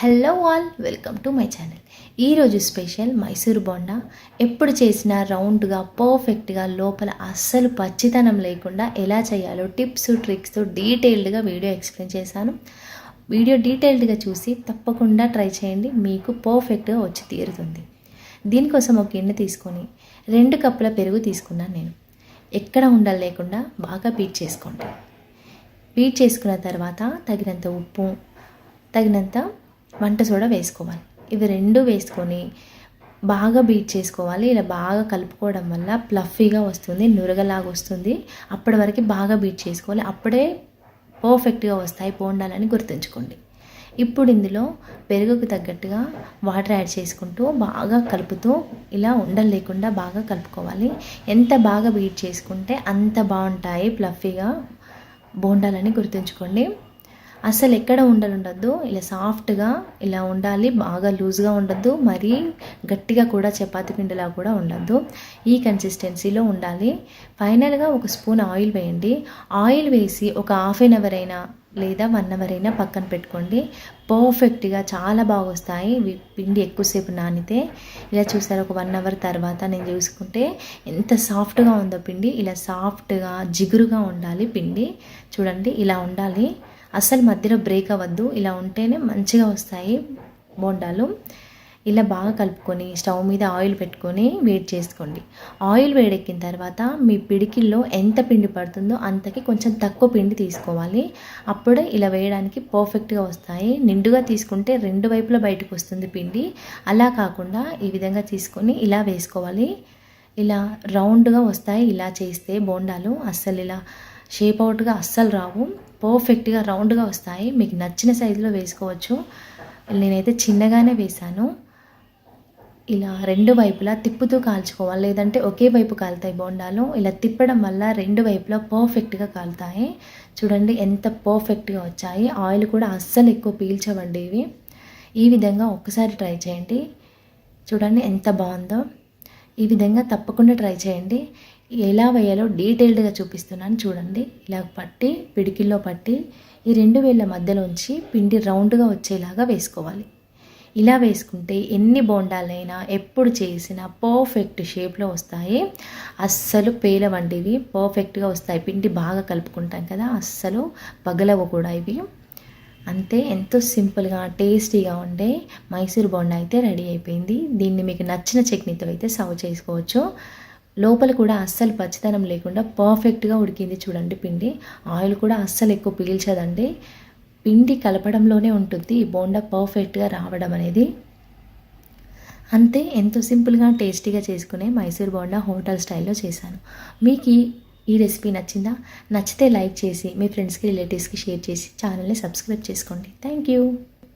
Hello all welcome to my channel. ఈరోజు special Mysore bonda. ఎప్పుడు చేసినా రౌండ్గా పర్ఫెక్ట్గా లోపల అస్సలు పచ్చితనం లేకుండా ఎలా చేయాలో టిప్స్ ట్రిక్స్ డీటెయిల్డ్గా వీడియో ఎక్స్ప్లెయిన్ చేశాను. వీడియో డీటెయిల్డ్గా చూసి తప్పకుండా ట్రై చేయండి. మీకు పర్ఫెక్ట్గా వచ్చి తీరుతుంది. దీనికోసం ఒక గిన్నె తీసుకొని రెండు కప్పుల పెరుగు తీసుకున్నాను నేను. ఎక్కడ ఉండాలి లేకుండా బాగా బీట్ చేసుకోండి. బీట్ చేసుకున్న తర్వాత తగినంత ఉప్పు తగినంత వంట సోడా వేసుకోవాలి. ఇవి రెండు వేసుకొని బాగా బీట్ చేసుకోవాలి. ఇలా బాగా కలుపుకోవడం వల్ల ప్లఫీగా వస్తుంది నురగలాగా వస్తుంది. అప్పటి వరకు బాగా బీట్ చేసుకోవాలి. అప్పుడే పర్ఫెక్ట్గా వస్తాయి పోండాలని గుర్తుంచుకోండి. ఇప్పుడు ఇందులో పెరుగుకు తగ్గట్టుగా వాటర్ యాడ్ చేసుకుంటూ బాగా కలుపుతూ ఇలా ఉండలు లేకుండా బాగా కలుపుకోవాలి. ఎంత బాగా బీట్ చేసుకుంటే అంత బాగుంటాయి ప్లఫీగా బోండాలని గుర్తుంచుకోండి. అసలు ఎక్కడ ఉండలు ఉండద్దు ఇలా సాఫ్ట్గా ఇలా ఉండాలి బాగా లూజ్గా ఉండద్దు మరీ గట్టిగా కూడా చపాతి పిండిలా కూడా ఉండద్దు. ఈ కన్సిస్టెన్సీలో ఉండాలి. ఫైనల్గా ఒక స్పూన్ ఆయిల్ వేయండి. ఆయిల్ వేసి ఒక హాఫ్ ఎన్ అవర్ అయినా లేదా వన్ అవర్ అయినా పక్కన పెట్టుకోండి. పర్ఫెక్ట్గా చాలా బాగా వస్తాయి. పిండి ఎక్కువసేపు నానితే. ఇలా చూసారు ఒక వన్ అవర్ తర్వాత నేను చూసుకుంటే ఎంత సాఫ్ట్గా ఉందో పిండి. ఇలా సాఫ్ట్గా జిగురుగా ఉండాలి పిండి. చూడండి ఇలా ఉండాలి. అస్సలు మధ్యలో బ్రేక్ అవ్వద్దు. ఇలా ఉంటేనే మంచిగా వస్తాయి బోండాలు. ఇలా బాగా కలుపుకొని స్టవ్ మీద ఆయిల్ పెట్టుకొని వేడి చేసుకోండి. ఆయిల్ వేడెక్కిన తర్వాత మీ పిడికిల్లో ఎంత పిండి పడుతుందో అంతకి కొంచెం తక్కువ పిండి తీసుకోవాలి. అప్పుడే ఇలా వేయడానికి పర్ఫెక్ట్గా వస్తాయి. నిండుగా తీసుకుంటే రెండు వైపులా బయటకు వస్తుంది పిండి. అలా కాకుండా ఈ విధంగా తీసుకొని ఇలా వేసుకోవాలి. ఇలా రౌండ్గా వస్తాయి ఇలా చేస్తే బోండాలు. అస్సలు ఇలా షేప్ అవుట్గా అస్సలు రావు. పర్ఫెక్ట్గా రౌండ్గా వస్తాయి. మీకు నచ్చిన సైజులో వేసుకోవచ్చు. నేనైతే చిన్నగానే వేశాను. ఇలా రెండు వైపులా తిప్పుతూ కాల్చుకోవాలి. లేదంటే ఒకే వైపు కాలుతాయి బోండాలు. ఇలా తిప్పడం వల్ల రెండు వైపులా పర్ఫెక్ట్గా కాలుతాయి. చూడండి ఎంత పర్ఫెక్ట్గా వచ్చాయి. ఆయిల్ కూడా అస్సలు ఎక్కువ పీల్చవండి ఇవి. ఈ విధంగా ఒక్కసారి ట్రై చేయండి. చూడండి ఎంత బాగుందో. ఈ విధంగా తప్పకుండా ట్రై చేయండి. ఎలా వేయాలో డీటెయిల్డ్గా చూపిస్తున్నాను చూడండి. ఇలా పట్టి పిడికిల్లో పట్టి ఈ రెండు వేళ్ళ మధ్యలోంచి పిండి రౌండ్గా వచ్చేలాగా వేసుకోవాలి. ఇలా వేసుకుంటే ఎన్ని బోండాలైనా ఎప్పుడు చేసినా పర్ఫెక్ట్ షేప్లో వస్తాయి. అస్సలు పేలవండివి పర్ఫెక్ట్గా వస్తాయి. పిండి బాగా కలుపుకుంటాం కదా అస్సలు పగలవు కూడా ఇవి. అంతే ఎంతో సింపుల్గా టేస్టీగా ఉండే మైసూర్ బోండా అయితే రెడీ అయిపోయింది. దీన్ని మీకు నచ్చిన చట్నీతో అయితే సర్వ్ చేసుకోవచ్చు. లోపల కూడా అస్సలు పచ్చితనం లేకుండా పర్ఫెక్ట్గా ఉడికింది చూడండి పిండి. ఆయిల్ కూడా అస్సలు ఎక్కువ పీల్చదండి. పిండి కలపడంలోనే ఉంటుంది. ఈ బోండా పర్ఫెక్ట్గా రావడం అనేది. అంతే ఎంతో సింపుల్గా టేస్టీగా చేసుకునే మైసూర్ బోండా హోటల్ స్టైల్లో చేశాను. మీకు ఈ రెసిపీ నచ్చిందా? నచ్చితే లైక్ చేసి మీ ఫ్రెండ్స్కి రిలేటివ్స్కి షేర్ చేసి ఛానల్ని సబ్స్క్రైబ్ చేసుకోండి. Thank you